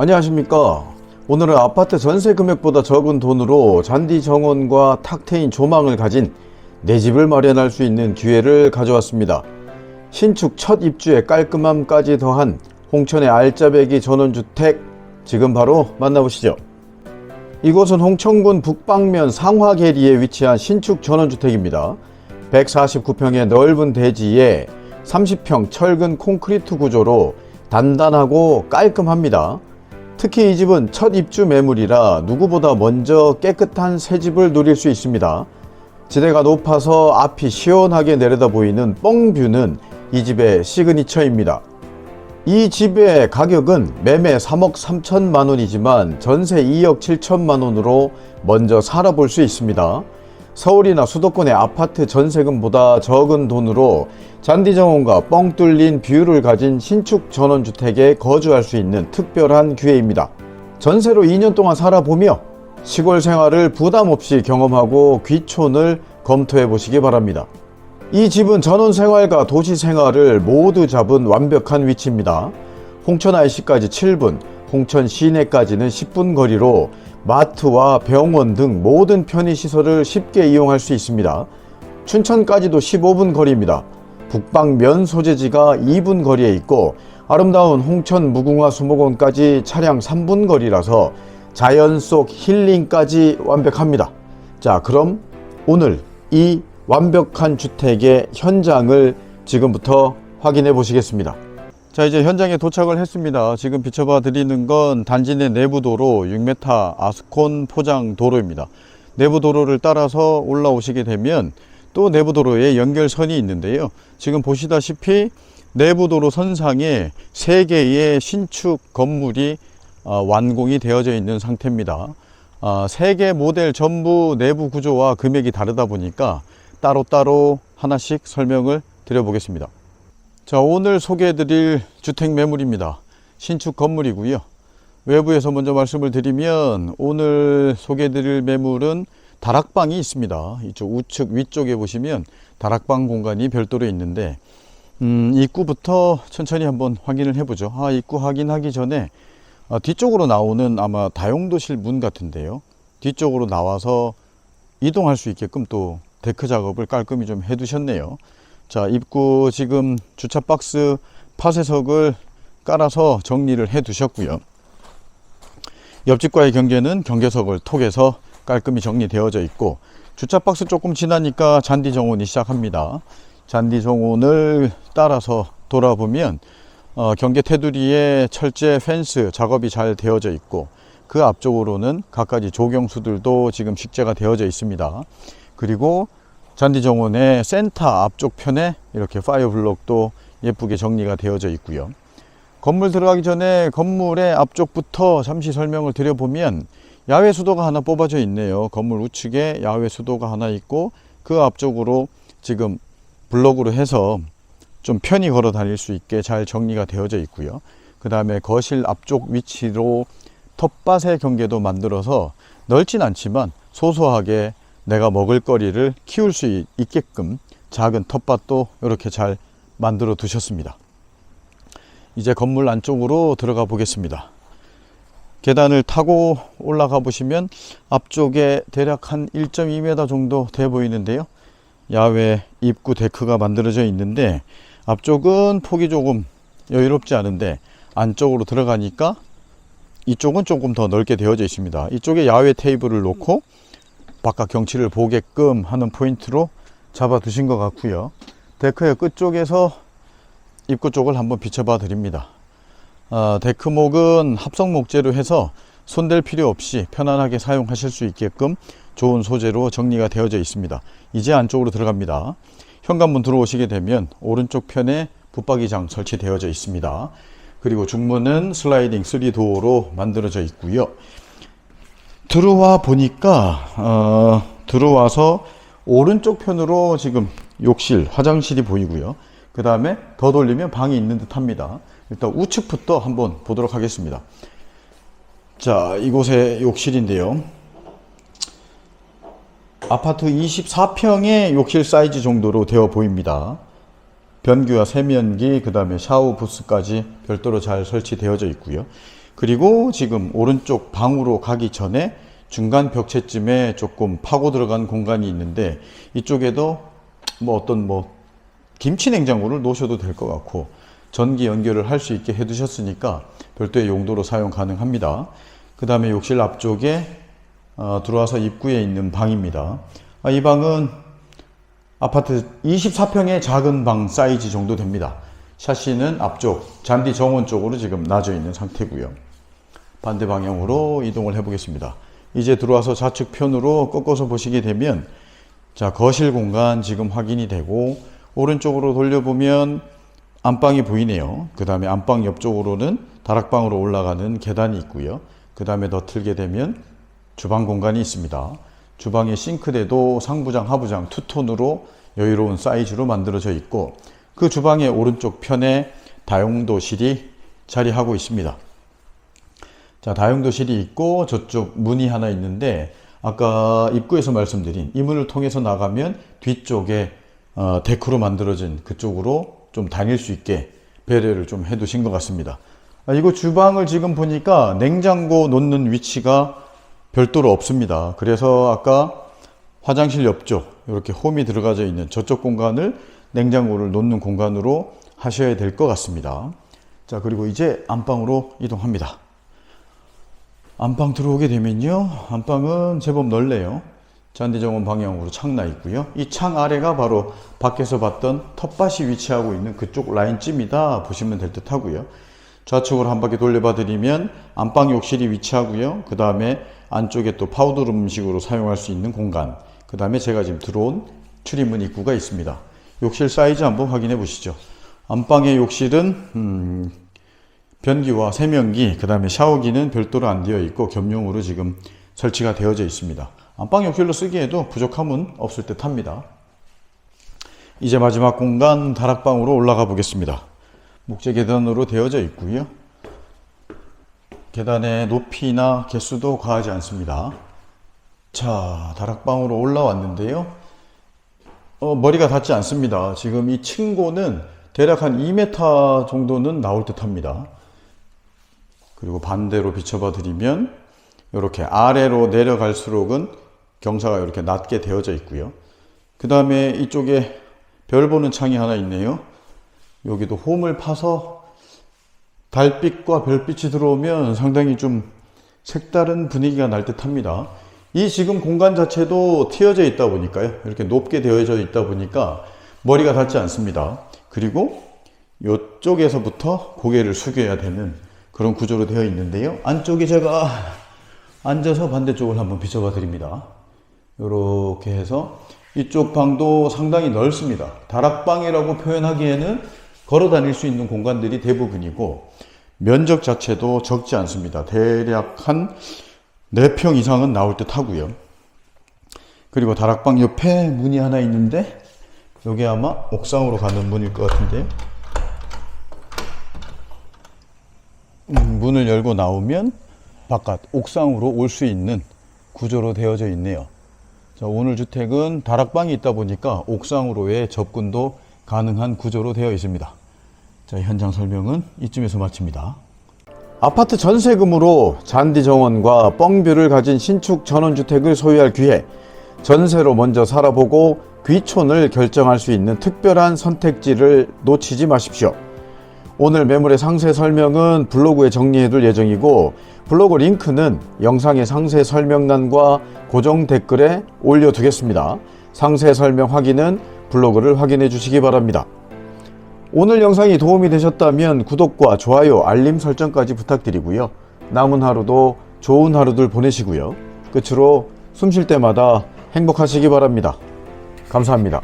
안녕하십니까. 오늘은 아파트 전세 금액보다 적은 돈으로 잔디 정원과 탁 트인 조망을 가진 내 집을 마련할 수 있는 기회를 가져왔습니다. 신축 첫 입주에 깔끔함까지 더한 홍천의 알짜배기 전원주택 지금 바로 만나보시죠. 이곳은 홍천군 북방면 상화계리에 위치한 신축 전원주택입니다. 149평의 넓은 대지에 30평 철근 콘크리트 구조로 단단하고 깔끔합니다. 특히 이 집은 첫 입주 매물이라 누구보다 먼저 깨끗한 새 집을 누릴 수 있습니다. 지대가 높아서 앞이 시원하게 내려다 보이는 뻥뷰는 이 집의 시그니처입니다. 이 집의 가격은 매매 3억 3천만 원이지만 전세 2억 7천만 원으로 먼저 살아볼 수 있습니다. 서울이나 수도권의 아파트 전세금보다 적은 돈으로 잔디 정원과 뻥 뚫린 뷰를 가진 신축 전원주택에 거주할 수 있는 특별한 기회입니다. 전세로 2년 동안 살아보며 시골 생활을 부담 없이 경험하고 귀촌을 검토해 보시기 바랍니다. 이 집은 전원 생활과 도시 생활을 모두 잡은 완벽한 위치입니다. 홍천 IC까지 7분, 홍천 시내까지는 10분 거리로 마트와 병원 등 모든 편의시설을 쉽게 이용할 수 있습니다. 춘천까지도 15분 거리입니다. 북방면 소재지가 2분 거리에 있고 아름다운 홍천 무궁화 수목원까지 차량 3분 거리라서 자연 속 힐링까지 완벽합니다. 자, 그럼 오늘 이 완벽한 주택의 현장을 지금부터 확인해 보시겠습니다. 자, 이제 현장에 도착을 했습니다. 지금 비춰봐 드리는 건 단지 내 내부 도로 6m 아스콘 포장 도로입니다. 내부 도로를 따라서 올라오시게 되면 또 내부 도로에 연결선이 있는데요. 지금 보시다시피 내부 도로 선상에 세 개의 신축 건물이 어, 완공이 되어져 있는 상태입니다. 어, 세개 모델 전부 내부 구조와 금액이 다르다 보니까 따로따로 하나씩 설명을 드려보겠습니다. 자, 오늘 소개해드릴 주택 매물입니다. 신축 건물이고요. 외부에서 먼저 말씀을 드리면 오늘 소개해드릴 매물은 다락방이 있습니다. 이쪽 우측 위쪽에 보시면 다락방 공간이 별도로 있는데 음, 입구부터 천천히 한번 확인을 해보죠. 아, 입구 확인하기 전에 아, 뒤쪽으로 나오는 아마 다용도실 문 같은데요. 뒤쪽으로 나와서 이동할 수 있게끔 또 데크 작업을 깔끔히 좀 해두셨네요. 자, 입구 지금 주차 박스 파쇄석을 깔아서 정리를 해 두셨고요. 옆집과의 경계는 경계석을 톡에서 깔끔히 정리되어져 있고 주차 박스 조금 지나니까 잔디 정원이 시작합니다. 잔디 정원을 따라서 돌아보면 어, 경계 테두리에 철제 펜스 작업이 잘 되어져 있고 그 앞쪽으로는 갖가지 조경수들도 지금 식재가 되어져 있습니다. 그리고 잔디 정원의 센터 앞쪽 편에 이렇게 파이어 블록도 예쁘게 정리가 되어져 있고요. 건물 들어가기 전에 건물의 앞쪽부터 잠시 설명을 드려보면 야외 수도가 하나 뽑아져 있네요. 건물 우측에 야외 수도가 하나 있고 그 앞쪽으로 지금 블록으로 해서 좀 편히 걸어 다닐 수 있게 잘 정리가 되어져 있고요. 그 다음에 거실 앞쪽 위치로 텃밭의 경계도 만들어서 넓진 않지만 소소하게 내가 먹을 거리를 키울 수 있- 있게끔 작은 텃밭도 이렇게 잘 만들어 두셨습니다. 이제 건물 안쪽으로 들어가 보겠습니다. 계단을 타고 올라가 보시면 앞쪽에 대략 한 1.2m 정도 돼 보이는데요. 야외 입구 데크가 만들어져 있는데 앞쪽은 폭이 조금 여유롭지 않은데 안쪽으로 들어가니까 이쪽은 조금 더 넓게 되어져 있습니다. 이쪽에 야외 테이블을 놓고 바깥 경치를 보게끔 하는 포인트로 잡아 두신 것 같고요. 데크의 끝쪽에서 입구 쪽을 한번 비춰봐 드립니다. 어, 데크목은 합성 목재로 해서 손댈 필요 없이 편안하게 사용하실 수 있게끔 좋은 소재로 정리가 되어져 있습니다. 이제 안쪽으로 들어갑니다. 현관문 들어오시게 되면 오른쪽 편에 붙박이장 설치되어져 있습니다. 그리고 중문은 슬라이딩 3도어로 만들어져 있고요. 들어와 보니까 어, 들어와서 오른쪽 편으로 지금 욕실, 화장실이 보이고요. 그 다음에 더 돌리면 방이 있는 듯 합니다. 일단 우측부터 한번 보도록 하겠습니다. 자, 이곳의 욕실인데요. 아파트 24평의 욕실 사이즈 정도로 되어 보입니다. 변기와 세면기, 그 다음에 샤워 부스까지 별도로 잘 설치되어져 있고요. 그리고 지금 오른쪽 방으로 가기 전에 중간 벽체쯤에 조금 파고 들어간 공간이 있는데 이쪽에도 뭐 어떤 뭐 김치 냉장고를 놓으셔도 될 것 같고 전기 연결을 할 수 있게 해 두셨으니까 별도의 용도로 사용 가능합니다. 그 다음에 욕실 앞쪽에 어, 들어와서 입구에 있는 방입니다. 아, 이 방은 아파트 24평의 작은 방 사이즈 정도 됩니다. 샤시는 앞쪽 잔디 정원 쪽으로 지금 놔져 있는 상태고요. 반대 방향으로 이동을 해 보겠습니다. 이제 들어와서 좌측 편으로 꺾어서 보시게 되면 자 거실 공간 지금 확인이 되고 오른쪽으로 돌려보면 안방이 보이네요. 그 다음에 안방 옆쪽으로는 다락방으로 올라가는 계단이 있고요. 그 다음에 더 틀게 되면 주방 공간이 있습니다. 주방의 싱크대도 상부장, 하부장 투톤으로 여유로운 사이즈로 만들어져 있고 그 주방의 오른쪽 편에 다용도실이 자리하고 있습니다. 자, 다용도실이 있고 저쪽 문이 하나 있는데 아까 입구에서 말씀드린 이 문을 통해서 나가면 뒤쪽에 어, 데크로 만들어진 그쪽으로 좀 다닐 수 있게 배려를 좀 해두신 것 같습니다. 아, 이거 주방을 지금 보니까 냉장고 놓는 위치가 별도로 없습니다. 그래서 아까 화장실 옆쪽 이렇게 홈이 들어가져 있는 저쪽 공간을 냉장고를 놓는 공간으로 하셔야 될 것 같습니다. 자, 그리고 이제 안방으로 이동합니다. 안방 들어오게 되면요. 안방은 제법 넓네요. 잔디정원 방향으로 창 나 있고요. 이 창 아래가 바로 밖에서 봤던 텃밭이 위치하고 있는 그쪽 라인쯤이다 보시면 될 듯 하고요. 좌측으로 한 바퀴 돌려봐 드리면 안방 욕실이 위치하고요. 그 다음에 안쪽에 또 파우더룸 식으로 사용할 수 있는 공간. 그 다음에 제가 지금 들어온 출입문 입구가 있습니다. 욕실 사이즈 한번 확인해 보시죠. 안방의 욕실은 음, 변기와 세면기, 그 다음에 샤워기는 별도로 안 되어 있고 겸용으로 지금 설치가 되어져 있습니다. 안방 욕실로 쓰기에도 부족함은 없을 듯 합니다. 이제 마지막 공간 다락방으로 올라가 보겠습니다. 목재 계단으로 되어져 있고요. 계단의 높이나 개수도 과하지 않습니다. 자, 다락방으로 올라왔는데요. 어, 머리가 닿지 않습니다. 지금 이 층고는 대략 한 2m 정도는 나올 듯 합니다. 그리고 반대로 비춰봐 드리면 이렇게 아래로 내려갈수록은 경사가 이렇게 낮게 되어져 있고요. 그 다음에 이쪽에 별 보는 창이 하나 있네요. 여기도 홈을 파서 달빛과 별빛이 들어오면 상당히 좀 색다른 분위기가 날 듯 합니다. 이 지금 공간 자체도 튀어져 있다 보니까요. 이렇게 높게 되어져 있다 보니까 머리가 닿지 않습니다. 그리고 이쪽에서부터 고개를 숙여야 되는 그런 구조로 되어 있는데요. 안쪽에 제가 앉아서 반대쪽을 한번 비춰봐 드립니다. 이렇게 해서 이쪽 방도 상당히 넓습니다. 다락방이라고 표현하기에는 걸어 다닐 수 있는 공간들이 대부분이고 면적 자체도 적지 않습니다. 대략 한 4평 이상은 나올 듯 하고요. 그리고 다락방 옆에 문이 하나 있는데 여기 아마 옥상으로 가는 문일 것 같은데요. 음, 문을 열고 나오면 바깥 옥상으로 올 수 있는 구조로 되어져 있네요. 자, 오늘 주택은 다락방이 있다 보니까 옥상으로의 접근도 가능한 구조로 되어 있습니다. 자, 현장 설명은 이쯤에서 마칩니다. 아파트 전세금으로 잔디 정원과 뻥뷰를 가진 신축 전원주택을 소유할 기회, 전세로 먼저 살아보고 귀촌을 결정할 수 있는 특별한 선택지를 놓치지 마십시오. 오늘 매물의 상세 설명은 블로그에 정리해둘 예정이고 블로그 링크는 영상의 상세 설명란과 고정 댓글에 올려두겠습니다. 상세 설명 확인은 블로그를 확인해 주시기 바랍니다. 오늘 영상이 도움이 되셨다면 구독과 좋아요, 알림 설정까지 부탁드리고요. 남은 하루도 좋은 하루들 보내시고요. 끝으로 숨 쉴 때마다 행복하시기 바랍니다. 감사합니다.